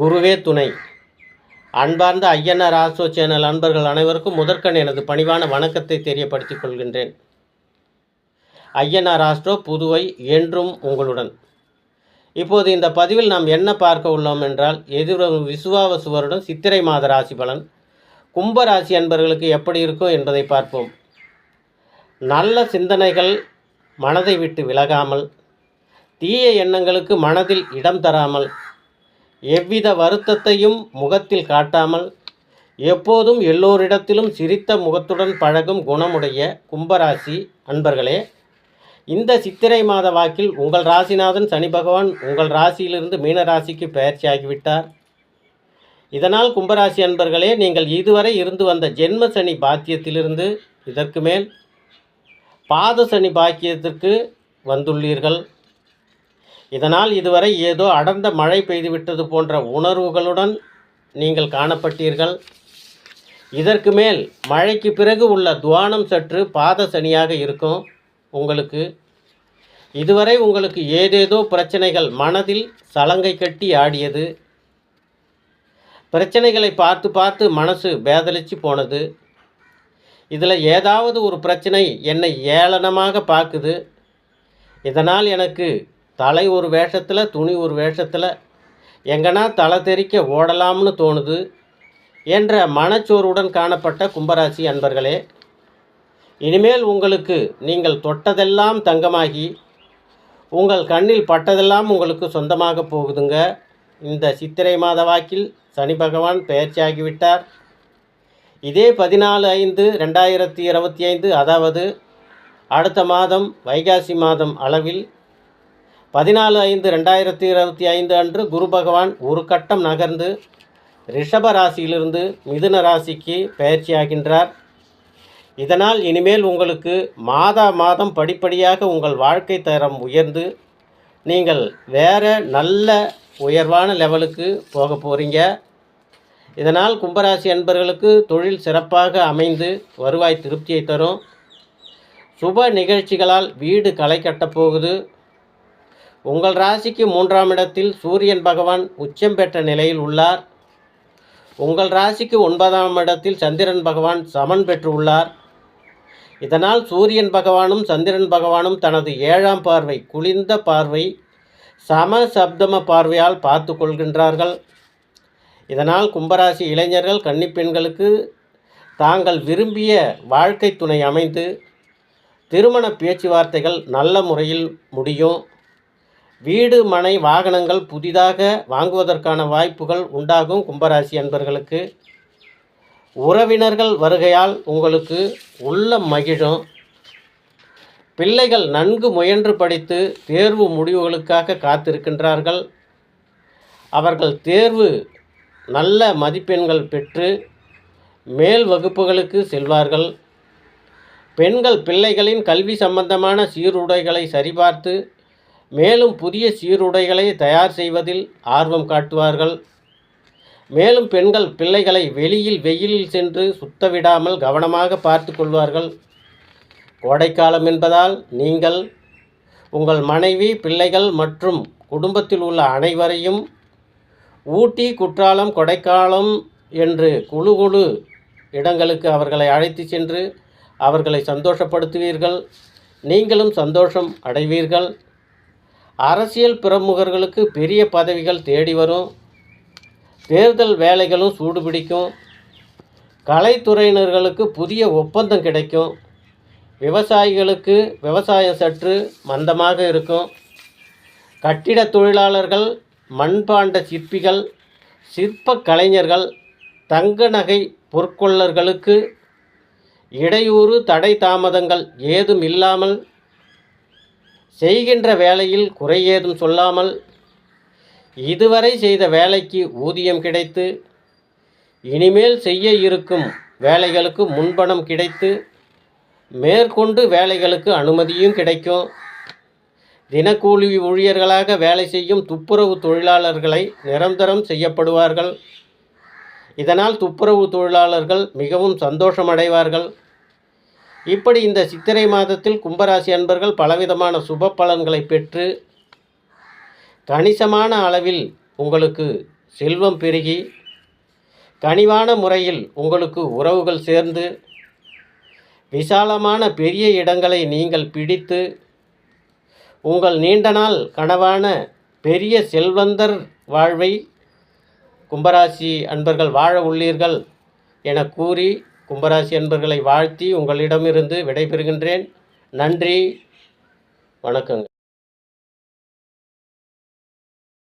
குருவே துணை. அன்பார்ந்த ஐயனார் ஆசோ சேனல் அன்பர்கள் அனைவருக்கும் முதற்கண் எனது பணிவான வணக்கத்தை தெரியப்படுத்திக் கொள்கின்றேன். ஐயனார் ஆஸ்ட்ரோ புதுவை என்றும் உங்களுடன். இப்போது இந்த பதிவில் நாம் என்ன பார்க்க உள்ளோம் என்றால் எதிர்வரும் விசுவாவசு வருடம் சித்திரை மாத ராசி பலன். கும்ப ராசி அன்பர்களுக்கு எப்படி இருக்கும் என்பதை பார்ப்போம். நல்ல சிந்தனைகள் மனதை விட்டு விலகாமல் தீய எண்ணங்களுக்கு மனதில் இடம் தராமல் எவ்வித வருத்தத்தையும் முகத்தில் காட்டாமல் எப்போதும் எல்லோரிடத்திலும் சிரித்த முகத்துடன் பழகும் குணமுடைய கும்பராசி அன்பர்களே இந்த சித்திரை மாத வாக்கில் உங்கள் ராசிநாதன் சனி பகவான் உங்கள் ராசியிலிருந்து மீன ராசிக்கு பயிற்சியாகிவிட்டார் இதனால் கும்பராசி அன்பர்களே நீங்கள் இதுவரை இருந்து வந்த ஜென்ம சனி பாக்கியத்திலிருந்து இதற்கு மேல் பாத சனி பாக்கியத்திற்கு வந்துள்ளீர்கள். இதனால் இதுவரை ஏதோ அடர்ந்த மழை பெய்துவிட்டது போன்ற உணர்வுகளுடன் நீங்கள் காணப்பட்டீர்கள். இதற்கு மேல் மழைக்கு பிறகு உள்ள துவானம் சற்று பாத சனியாக இருக்கும் உங்களுக்கு. இதுவரை உங்களுக்கு ஏதேதோ பிரச்சனைகள் மனதில் சலங்கை கட்டி ஆடியது. பிரச்சனைகளை பார்த்து பார்த்து மனசு பேதலிச்சு போனது. இதில் ஏதாவது ஒரு பிரச்சனை என்னை ஏளனமாக பார்க்குது. இதனால் எனக்கு தலை ஒரு வேஷத்தில் துணி ஒரு வேஷத்தில். எங்கன்னா தலை தெறிக்க ஓடலாம்னு தோணுது என்ற மனச்சோர்வுடன் காணப்பட்ட கும்பராசி அன்பர்களே இனிமேல் உங்களுக்கு நீங்கள் தொட்டதெல்லாம் தங்கமாகி உங்கள் கண்ணில் பட்டதெல்லாம் உங்களுக்கு சொந்தமாக போகுதுங்க. இந்த சித்திரை மாத வாக்கில் சனி பகவான் பெயர்ச்சியாகிவிட்டார். இதே பதினாலு ஐந்து ரெண்டாயிரத்தி இருபத்தி ஐந்து அதாவது அடுத்த மாதம் வைகாசி மாதம் அளவில் பதினாலு ஐந்து ரெண்டாயிரத்தி இருபத்தி ஐந்து அன்று குரு பகவான் ஒரு கட்டம் நகர்ந்து ரிஷப ராசியிலிருந்து மிதுன ராசிக்கு பயிற்சியாகின்றார். இதனால் இனிமேல் உங்களுக்கு மாதா மாதம் படிப்படியாக உங்கள் வாழ்க்கை தரம் உயர்ந்து நீங்கள் வேறு நல்ல உயர்வான லெவலுக்கு போக போகிறீங்க இதனால் கும்பராசி அன்பர்களுக்கு தொழில் சிறப்பாக அமைந்து வருவாய் திருப்தியை தரும். சுப நிகழ்ச்சிகளால் வீடு களை கட்டப் போகுது. உங்கள் ராசிக்கு மூன்றாம் இடத்தில் சூரியன் பகவான் உச்சம் பெற்ற நிலையில் உள்ளார். உங்கள் ராசிக்கு ஒன்பதாம் இடத்தில் சந்திரன் பகவான் சமன் பெற்று உள்ளார். இதனால் சூரியன் பகவானும் சந்திரன் பகவானும் தனது ஏழாம் பார்வை குளிர்ந்த பார்வை சம சப்தம பார்வையால் பார்த்து கொள்கின்றார்கள். இதனால் கும்பராசி இளைஞர்கள் கன்னிப்பெண்களுக்கு தாங்கள் விரும்பிய வாழ்க்கை துணை அமைந்து திருமண பேச்சுவார்த்தைகள் நல்ல முறையில் முடியும். வீடு மனை வாகனங்கள் புதிதாக வாங்குவதற்கான வாய்ப்புகள் உண்டாகும் கும்பராசி அன்பர்களுக்கு. உறவினர்கள் வருகையால் உங்களுக்கு உள்ள மகிழும். பிள்ளைகள் நன்கு முயன்று படித்து தேர்வு முடிவுகளுக்காக காத்திருக்கின்றார்கள். அவர்கள் தேர்வு நல்ல மதிப்பெண்கள் பெற்று மேல் வகுப்புகளுக்கு செல்வார்கள். பெண்கள் பிள்ளைகளின் கல்வி சம்பந்தமான சீருடைகளை சரிபார்த்து மேலும் புதிய சீருடைகளை தயார் செய்வதில் ஆர்வம் காட்டுவார்கள். மேலும் பெண்கள் பிள்ளைகளை வெளியில் வெயிலில் சென்று சுத்தவிடாமல் கவனமாக பார்த்து கொள்வார்கள். கோடைக்காலம் என்பதால் நீங்கள் உங்கள் மனைவி பிள்ளைகள் மற்றும் குடும்பத்தில் உள்ள அனைவரையும் ஊட்டி குற்றாலம் கொடைக்காலம் என்று குழு குழு இடங்களுக்கு அவர்களை அழைத்து சென்று அவர்களை சந்தோஷப்படுத்துவீர்கள். நீங்களும் சந்தோஷம் அடைவீர்கள். அரசியல் பிரமுகர்களுக்கு பெரிய பதவிகள் தேடி வரும். தேர்தல் வேலைகளும் சூடுபிடிக்கும். கலைத்துறையினர்களுக்கு புதிய ஒப்பந்தம் கிடைக்கும். விவசாயிகளுக்கு விவசாயம் சற்று மந்தமாக இருக்கும். கட்டிட தொழிலாளர்கள் மண்பாண்ட சிற்பிகள் சிற்ப கலைஞர்கள் தங்க நகை பொற்கொள்ளர்களுக்கு இடையூறு தடை தாமதங்கள் ஏதும் இல்லாமல் செய்கின்ற வேலையில் குறை ஏதும் சொல்லாமல் இதுவரை செய்த வேலைக்கு ஊதியம் கிடைத்து இனிமேல் செய்ய இருக்கும் வேலைகளுக்கு முன்பணம் கிடைத்து மேற்கொண்டு வேலைகளுக்கு அனுமதியும் கிடைக்கும். தினக்கூலி ஊழியர்களாக வேலை செய்யும் துப்புரவு தொழிலாளர்களை நிரந்தரம் செய்யப்படுவார்கள். இதனால் துப்புரவு தொழிலாளர்கள் மிகவும் சந்தோஷமடைவார்கள். இப்படி இந்த சித்திரை மாதத்தில் கும்பராசி அன்பர்கள் பலவிதமான சுப பலன்களை பெற்று கணிசமான அளவில் உங்களுக்கு செல்வம் பெருகி கனிவான முறையில் உங்களுக்கு உறவுகள் சேர்ந்து விசாலமான பெரிய இடங்களை நீங்கள் பிடித்து உங்கள் நீண்ட நாள் கனவான பெரிய செல்வந்தர் வாழ்வை கும்பராசி அன்பர்கள் வாழ உள்ளீர்கள் என கூறி கும்பராசி அன்பர்களை வாழ்த்தி உங்களிடமிருந்து விடைபெறுகின்றேன். நன்றி. வணக்கங்க.